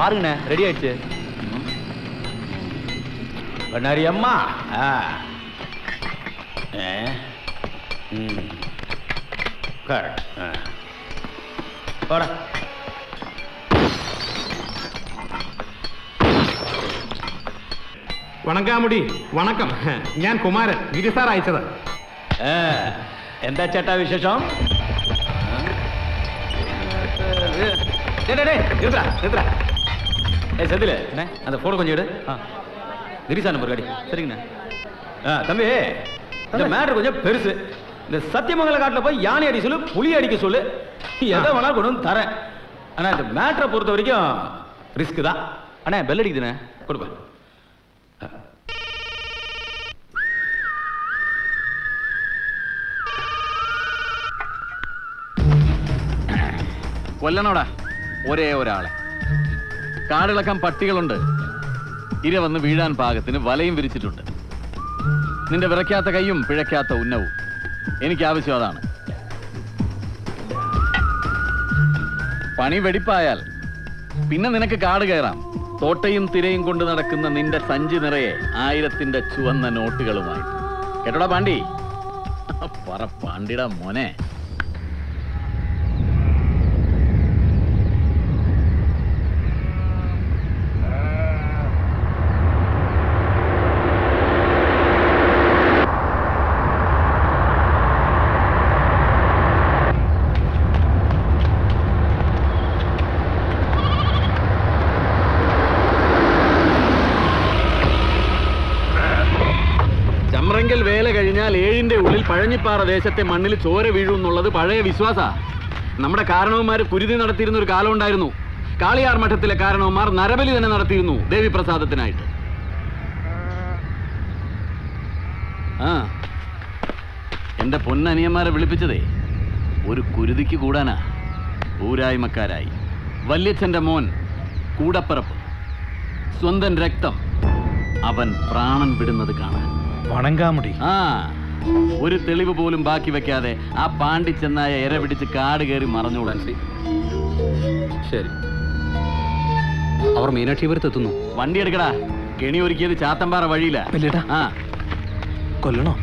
பாருங்கண்ணே ready ஆயிடுச்சு பண்ணாரி அம்மா ஆ ஏ ம் கரெக்ட் ஆ போடா വണങ്കാമുടി വണക്കം ഞാൻ കുമാരൻ ഗിരി സാർ അയച്ചത് ആ, എന്താ ചേട്ടാ വിശേഷം டேய், டேய், டேய், நிறுத்துடா, நிறுத்துடா. ஏய் செந்தில் என்ன அந்த ஃபோனை கொஞ்சம் எடு ஆ கிரிசா நம்பர் காடி சரிங்கண்ணா ஆ தம்பி இந்த மேட்ரு கொஞ்சம் பெருசு இந்த சத்தியமங்கல காட்டில் போய் யானை அடி சொல்லு புலி அடிக்க சொல்லு எதை வேணாலும் கொண்டு வந்து தரேன் ஆனால் இந்த மேட்ரை பொறுத்த வரைக்கும் ரிஸ்க் தான் அண்ணா பெல் அடிக்குதுண்ணே கொடுப்பேன் കൊല്ലണോടാ ഒരേ ഒരാളെ കാടിളക്കാൻ പട്ടികളുണ്ട്. ഇര വന്ന് വീഴാൻ പാകത്തിന് വലയും വിരിച്ചിട്ടുണ്ട്. നിന്റെ വിറയ്ക്കാത്ത കൈയും പിഴയ്ക്കാത്ത ഉന്നവും. എനിക്ക് ആവശ്യം അതാണ്. പണി വെടിപ്പായാൽ പിന്നെ നിനക്ക് കാട് കയറാം. തോട്ടയും തിരയും കൊണ്ട് നടക്കുന്ന നിന്റെ സഞ്ചി നിറയെ ആയിരത്തിന്റെ ചുവന്ന നോട്ടുകളുമായി. കേട്ടോടാ പാണ്ടി പറ പാണ്ടിടാ മോനെ. പഴഞ്ഞിപ്പാറ ദേശത്തെ മണ്ണിൽ ചോര വീഴും എന്നുള്ളത് പഴയ വിശ്വാസ. നമ്മുടെ കാരണവന്മാർ കുരുതി നടത്തിയിരുന്ന ഒരു കാലം ഉണ്ടായിരുന്നു. കാളിയാർ മഠത്തിലെ കാരണവന്മാർ നരബലി തന്നെ നടത്തിയിരുന്നു ദേവി പ്രസാദത്തിനായിട്ട് ആ എന്റെ പൊന്നനിയന്മാരെ വിളിപ്പിച്ചതേ ഒരു കുരുതിക്ക് കൂടാനാ. ഊരായ്മക്കാരായി. വല്യച്ഛന്റെ മോൻ കൂടപ്പറപ്പ്. സ്വന്തം രക്തം അവൻ പ്രാണൻ വിടുന്നത് കാണാൻ. വണങ്കാമുടി. ആ ഒരു തെളിവ് പോലും ബാക്കി വെക്കാതെ ആ പാണ്ടി ചെന്നായ ഇര പിടിച്ച് കാട് കയറി മറഞ്ഞോളാൻ ശരി. അവർ മീനാക്ഷിപുരത്ത് എത്തുന്നു. വണ്ടി എടുക്കടാ. കെണി ഒരുക്കിയത് ചാത്തമ്പാറ വഴിയില്ല. ആ. കൊല്ലണോ?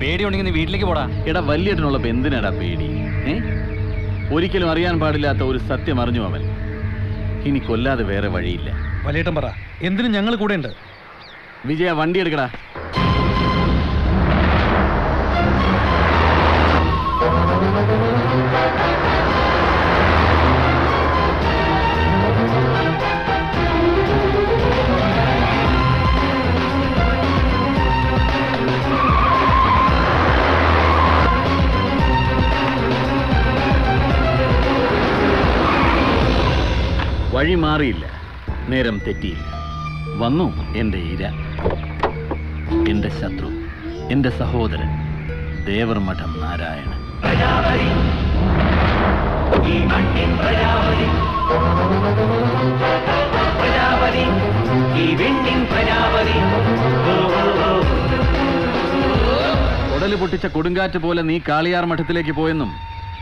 പേടിയുണ്ടെങ്കിൽ നീ വീട്ടിലേക്ക് പോടാ. എടാ വല്യേട്ടനുള്ള എന്തിനാടാ പേടി. ഏ? ഒരിക്കലും അറിയാൻ പാടില്ലാത്ത ഒരു സത്യം അറിഞ്ഞു അവൻ. ഇനി കൊല്ലാതെ വേറെ വഴിയില്ല. വലിയേട്ടൻ പറ. എന്തിനും ഞങ്ങൾ കൂടെ ഉണ്ട് വിജയ വണ്ടി എടുക്കടാ. മാറിയില്ല. നേരം തെറ്റിയില്ല. വന്നു എന്റെ ഇര. എന്റെ ശത്രു എന്റെ സഹോദരൻ ദേവർമഠം നാരായണൻ. ഉടൽ പൊട്ടിച്ച കൊടുങ്കാറ്റ് പോലെ നീ കാളിയാർ മഠത്തിലേക്ക് പോയെന്നും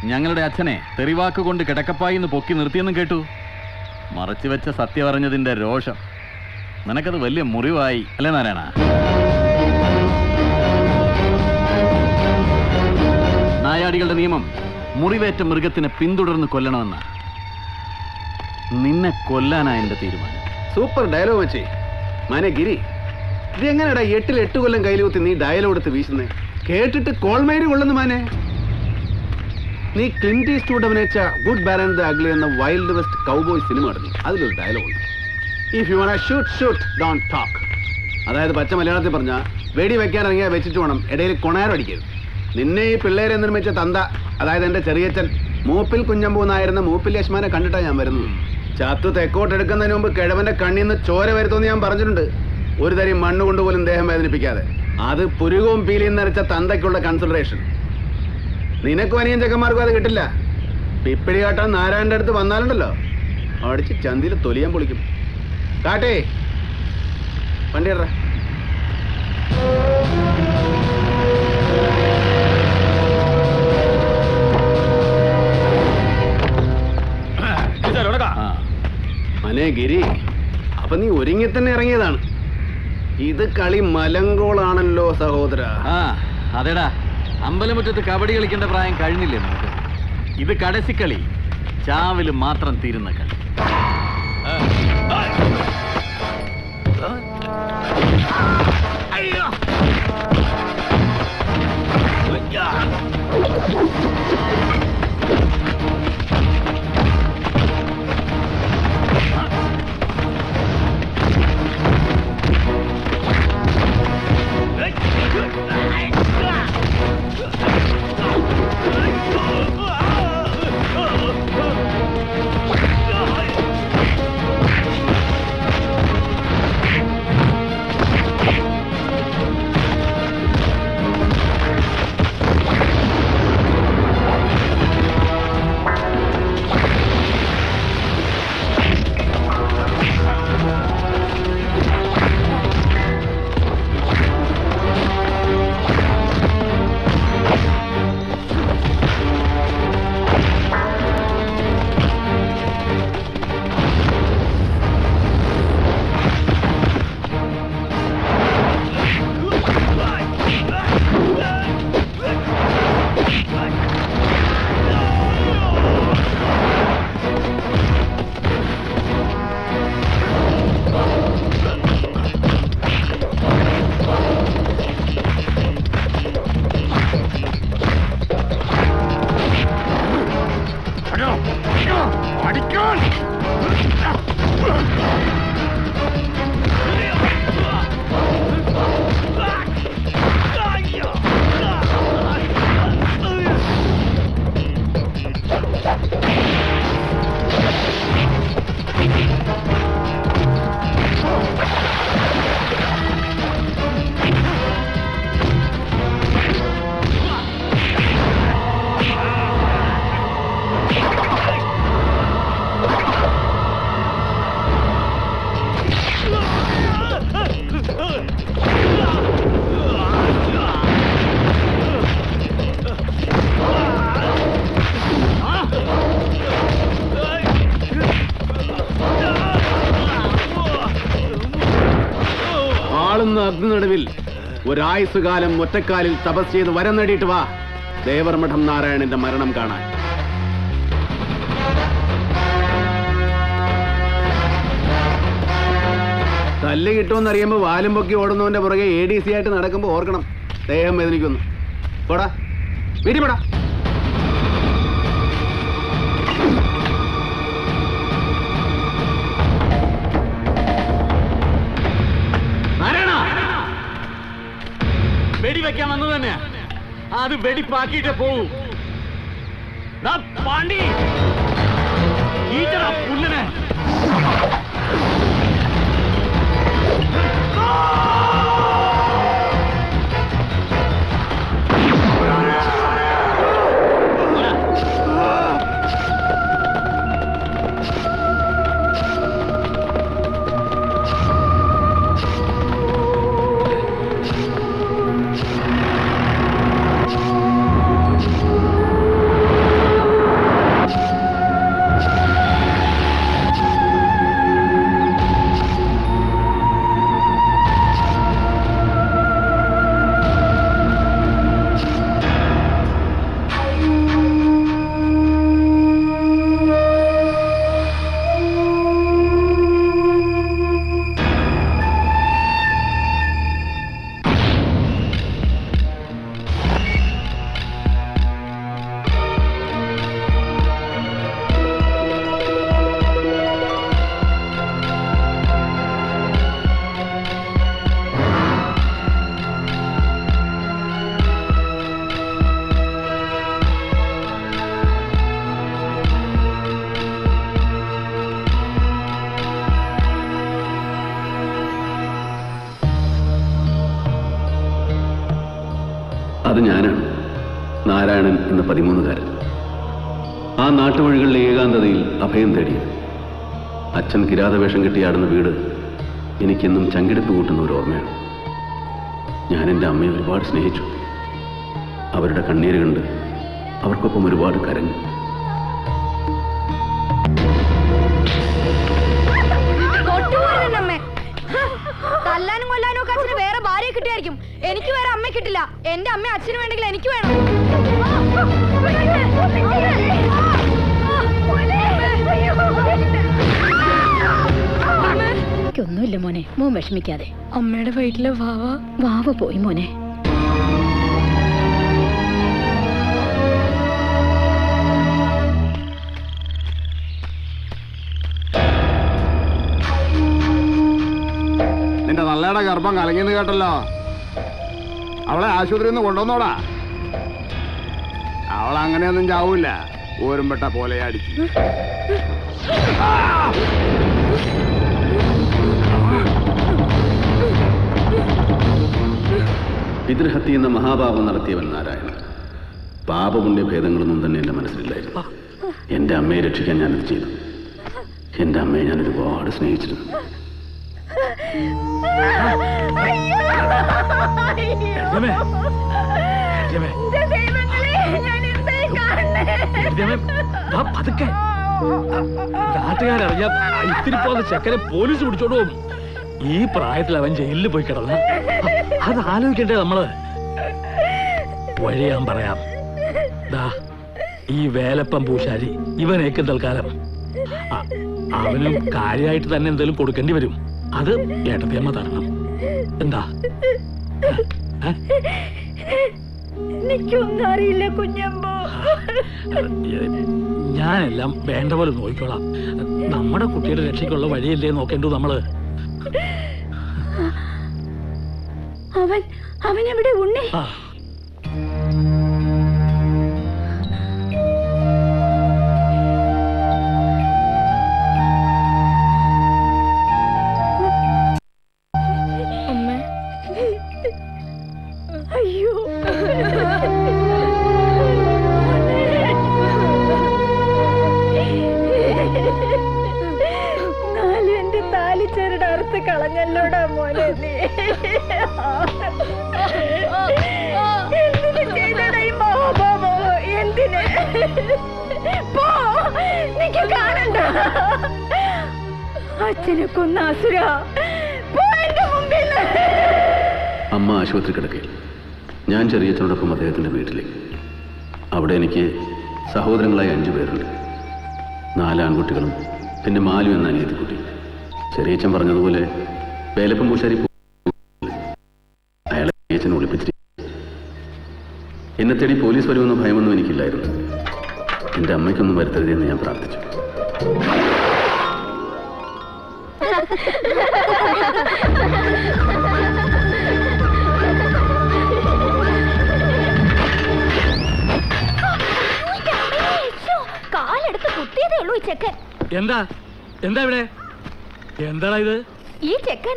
ഞങ്ങളുടെ അച്ഛനെ തെറിവാക്കുകൊണ്ട് കിടക്കപ്പായി എന്ന് പൊക്കി നിർത്തിയെന്നും കേട്ടു. മറച്ചു വെച്ച പറഞ്ഞതിന്റെ രോഷം. നിനക്കത് വലിയ മുറിവായി അല്ലേ നാരായണ? നായാടികളുടെ നിയമം മുറിവേറ്റ മൃഗത്തിനെ പിന്തുടർന്ന് കൊല്ലണമെന്ന നിന്നെ കൊല്ലാനാ എന്റെ തീരുമാനം. സൂപ്പർ ഡയലോഗ് വെച്ചേ മനെ ഗിരി ഇത് എങ്ങനെയാടാ എട്ടിൽ എട്ട് കൊല്ലം കയ്യിൽ കുത്തി നീ ഡയലോഗ് എടുത്ത് വീശുന്നേ? കേട്ടിട്ട് കോൾമേരി കൊള്ളുന്നു മാനെ. നീ ക്ലിന്റ് ഈസ്റ്റ്വുഡ് അഭിനയിച്ച ഗുഡ് ബാൻ ദ അഗ്ലി എന്ന വൈൽഡ് വെസ്റ്റ് കൗബോയ് സിനിമ എടുത്തു. അതിലൊരു ഡയലോഗുണ്ട് if you want shoot shoot don't talk അതായത് പച്ച മലയാളത്തിൽ പറഞ്ഞാൽ വെടി വെക്കാൻ ഇറങ്ങിയാൽ വെച്ചിട്ട് വേണം ഇടയിൽ കൊണാരം അടിക്കരുത്. നിന്നെ ഈ പിള്ളേരെ നിർമ്മിച്ച തന്ത അതായത് എന്റെ ചെറിയച്ഛൻ മൂപ്പിൽ കുഞ്ഞമ്പൂ നായിരുന്ന മൂപ്പിൽ യശ്മാനെ കണ്ടിട്ടാ ഞാൻ വരുന്നത്. ചത്തു തെക്കോട്ടെടുക്കുന്നതിന് മുമ്പ് കിഴവന്റെ കണ്ണിൽ നിന്ന് ചോര വരുത്തുമെന്ന് ഞാൻ പറഞ്ഞിട്ടുണ്ട്. ഒരു തരി മണ്ണ് കൊണ്ടുപോലും ദേഹം വേദനിപ്പിക്കാതെ. അത് പുരുകവും പീലിയും നിറച്ച തന്തയ്ക്കുള്ള കൺസിഡറേഷൻ നിനക്കും അനിയൻ ചെക്കന്മാർക്കും അത് കിട്ടില്ല. പിപ്പിടി കാട്ടാൻ നാരായണന്റെ അടുത്ത് വന്നാലുണ്ടല്ലോ. അടിച്ച് ചന്തിയിൽ തൊലിയാൻ പൊളിക്കും. കാട്ടേ. വണ്ടി ഇടറ അനേ ഗിരി അപ്പൊ നീ ഒരുങ്ങി തന്നെ ഇറങ്ങിയതാണ്. ഇത് കളി മലങ്കോളാണല്ലോ സഹോദര. ആ അതെടാ. അമ്പലമുറ്റത്ത് കബഡി കളിക്കേണ്ട പ്രായം കഴിഞ്ഞില്ലേ നമുക്ക് ഇത് കടസിക്കളി. ചാവിൽ മാത്രം തീരുന്ന കളി. ആളുന്ന അഗ്നിനടുവിൽ ഒരായുസുകാലം ഒറ്റക്കാലിൽ തപസ് ചെയ്ത് വരം നേടിയിട്ട് വാ. ദേവർമഠം നാരായണന്റെ മരണം കാണാൻ. തല്ല് കിട്ടുമെന്നറിയുമ്പോൾ വാലും പൊക്കി ഓടുന്നവന്റെ പുറകെ എ ഡി സി ആയിട്ട് നടക്കുമ്പോൾ ഓർക്കണം. ദേഹം വേദനിക്കുന്നു. പോടാ. വീട്ടിൽ പോടാ. അത് വെടിപ്പാക്കിയിട്ടേ പോകൂ ദാ പാണ്ടി ഈറ്റടാ പുല്ലിനെ അത് ഞാനാണ്. നാരായണൻ എന്ന പതിമൂന്നുകാരൻ. ആ നാട്ടുവഴികളിലെ ഏകാന്തതയിൽ അഭയം തേടി. അച്ഛൻ കിരാതവേഷം കെട്ടിയാടുന്ന വീട് എനിക്കെന്നും ചങ്കിടിപ്പ് കൂട്ടുന്ന ഒരു ഓർമ്മയാണ്. ഞാൻ എന്റെ അമ്മയെ ഒരുപാട് സ്നേഹിച്ചു. അവരുടെ കണ്ണീര് കണ്ട് അവർക്കൊപ്പം ഒരുപാട് കരഞ്ഞു. വിളിക്കും എനിക്ക് വേറെ അമ്മ കിട്ടില്ല. എന്റെ അമ്മ അച്ഛന് വേണ്ടെങ്കിൽ എനിക്ക് വേണം. ഒന്നുമില്ല മോനെ. മോൻ വിഷമിക്കാതെ. അമ്മയുടെ വയറ്റിലെ വാവ? വാവ പോയി മോനെ. നിന്റെ നല്ലയുടെ ഗർഭം കലങ്ങിന്ന് കേട്ടല്ലോ. അവളെ ആശുപത്രിയിൽ നിന്ന് കൊണ്ടുവന്നോടാ. അവൾ അങ്ങനെയൊന്നും ചാവൂല ഊരുംപെട്ട പോലെ അടിച്ചു. പിതൃഹത്യ എന്ന മഹാപാപം നടത്തിയവൻ നാരായണൻ. പാപപുണ്യ ഭേദങ്ങളൊന്നും തന്നെ എന്റെ മനസ്സിലില്ലായിരുന്നു. എന്റെ അമ്മയെ രക്ഷിക്കാൻ ഞാനത് ചെയ്തു. എന്റെ അമ്മയെ ഞാൻ ഒരുപാട് സ്നേഹിച്ചിരുന്നു. പതുക്കെ. നാട്ടുകാരറിഞ്ഞ ഇത്തിരി പോകുന്ന ചെക്കനെ പോലീസ് പിടിച്ചോണ്ട് പോകും. ഈ പ്രായത്തിൽ അവൻ ജയിലിൽ പോയി കിടന്ന. അത് ആലോചിക്കണ്ടേ നമ്മൾ? വഴി ഞാൻ പറയാം. ദാ ഈ വേലപ്പം പൂശാരി ഇവനേക്കും തൽക്കാലം. അവനും കാര്യമായിട്ട് തന്നെ എന്തെങ്കിലും കൊടുക്കേണ്ടി വരും. അത് ഏട്ടത്തിയമ്മ തരണം. എന്താ? എനിക്കൊന്നും അറിയില്ല കുഞ്ഞമ്പോ. ഞാനെല്ലാം വേണ്ട പോലെ നോക്കിക്കോളാം. നമ്മുടെ കുട്ടിയുടെ രക്ഷയ്ക്കുള്ള വഴിയല്ലേ നോക്കേണ്ടു നമ്മൾ. അവൻ അവൻ എവിടെ ഉണ്ണി അച്ഛനെ കൊന്ന അസുര. അമ്മ ആശുപത്രി കിടക്കയിൽ ഞാൻ ചെറിയച്ഛനോടൊപ്പം അദ്ദേഹത്തിന്റെ വീട്ടിലേക്ക്. അവിടെ എനിക്ക് സഹോദരങ്ങളായ അഞ്ചു പേരുണ്ട്. നാല് ആൺകുട്ടികളും പിന്നെ മാലു എന്ന അനിയത്തിക്കുട്ടി. ചെറിയച്ഛൻ പറഞ്ഞതുപോലെ വേലപ്പം പൂശാരി അയാളെ ചെറിയച്ഛൻ ഒളിപ്പിച്ചിട്ട് എന്നെ തേടി പോലീസ് വരുമെന്ന ഭയമൊന്നും എനിക്കില്ലായിരുന്നു. എന്റെ അമ്മയ്ക്കൊന്നും വരുത്തരുതെന്ന് ഞാൻ പ്രാർത്ഥിച്ചു. കാലെടുത്ത് കുത്തിയതേ ഉള്ളൂ ഈ ചെക്കൻ. എന്താ? എന്താ ഇവിടെ? എന്താടാ ഇത്? ഈ ചെക്കൻ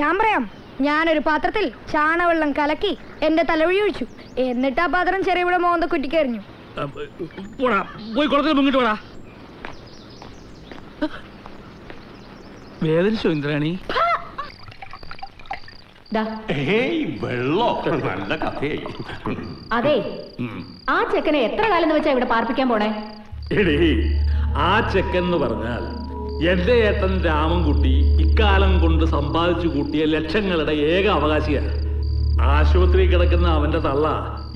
ഞാൻ പറയാം ഞാനൊരു പാത്രത്തിൽ ചാണവെള്ളം കലക്കി എന്റെ തലവഴി ഒഴിച്ചു. എന്നിട്ട് ആ പാത്രം ചെറിയ മോന്ത കുറ്റിക്കറിഞ്ഞു പോടാ പോയി കുളത്തിൽ മുങ്ങിട്ട് പോടാ. വേദനിച്ചോ ഇന്ദ്രാണി? വെള്ളോ നല്ല കഥയായി. അതെ. ആ ചെക്കനെ എത്ര കാലം വെച്ചാ ഇവിടെ പാർപ്പിക്കാൻ പോണേ? എടീ ആ ചെക്കൻ എന്ന് പറഞ്ഞാൽ എന്റെ ഏട്ടൻ രാമൻകുട്ടി ഇക്കാലം കൊണ്ട് സമ്പാദിച്ചു കൂട്ടിയ ലക്ഷങ്ങളുടെ ഏക അവകാശിയാണ് ആശുപത്രി കിടക്കുന്ന അവന്റെ തള്ള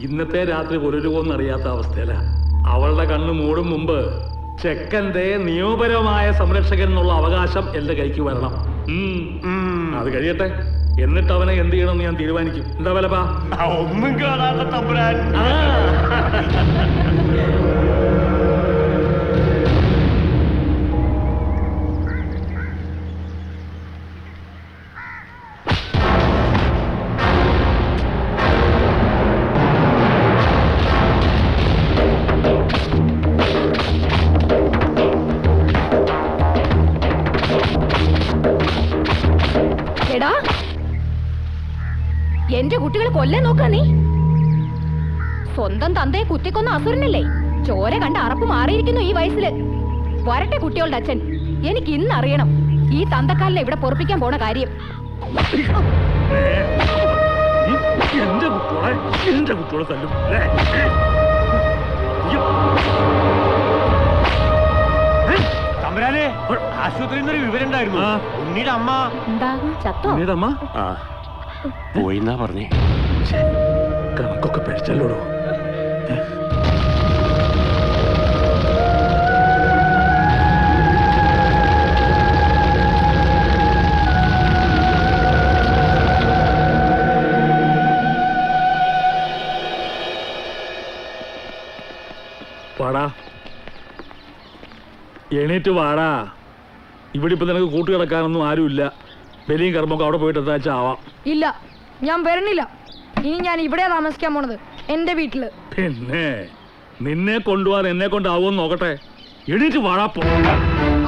ഇന്നത്തെ രാത്രി പുലരുവോന്ന് അറിയാത്ത അവസ്ഥയില. അവളുടെ കണ്ണു മൂടും മുമ്പ് ചെക്കന്റെ നിയമപരമായ സംരക്ഷകൻ എന്നുള്ള അവകാശം എന്റെ കൈക്ക് വരണം. അത് കഴിയട്ടെ. എന്നിട്ട് അവനെ എന്ത് ചെയ്യണമെന്ന് ഞാൻ തീരുമാനിക്കും. എന്താ വിലപ്പാ ഒന്നും കാണാത്ത തമ്പുരാൻ. എന്റെ കുട്ടികളെ കൊല്ലാൻ നോക്കാ നീ. സ്വന്തം തന്തയെ കുത്തിക്കൊന്ന അസുരനല്ലേ? ചോര കണ്ട അറപ്പ് മാറിയിരിക്കുന്നു ഈ വയസ്സിൽ. വരട്ടെ കുട്ടികളുടെ അച്ഛൻ. എനിക്ക് ഇന്ന് അറിയണം ഈ തന്തക്കാലിനെ ഇവിടെ പൊറപ്പിക്കാൻ പോണ കാര്യം. ആശുപത്രി എന്റെ കുട്ടികളെ എന്റെ കുട്ടികളെ തല്ലും. അല്ലേ? അയ്യോ. തമ്പുരാനെ ആശുപത്രിയിൽ നിന്നൊരു വിവരം ഉണ്ടായിരുന്നു. ഉണ്ണിയുടെ അമ്മ. എന്താ? ചത്തോ? ഉണ്ണിയുടെ അമ്മ? പോയിന്നാ പറഞ്ഞേ. കണക്കൊക്കെ പഠിച്ചല്ലോടോ? വാടാ. എണീറ്റ് വാടാ. ഇവിടെ ഇപ്പൊ നിനക്ക് കൂട്ടുകിടക്കാനൊന്നും ആരുമില്ല. ബലിയും കർമ്മൊക്കെ അവിടെ പോയിട്ട് എന്താ ആവാം. ഇല്ല ഞാൻ വരണില്ല. ഇനി ഞാൻ ഇവിടെ താമസിക്കാൻ പോണത് എന്റെ വീട്ടിൽ. പിന്നെ നിന്നെ കൊണ്ടുപോകാൻ എന്നെ കൊണ്ടാവുമെന്ന് നോക്കട്ടെ. എണീറ്റ് വാഴാപ്പോ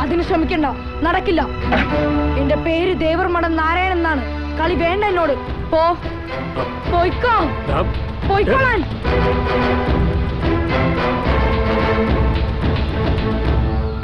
അതിന് ശ്രമിക്കണ്ട നടക്കില്ല. എന്റെ പേര് ദേവർമഠം നാരായണൻ എന്നാണ്. കളി വേണ്ട എന്നോട്. പോ. പോയിക്കോ. പോയിക്കോളാൻ.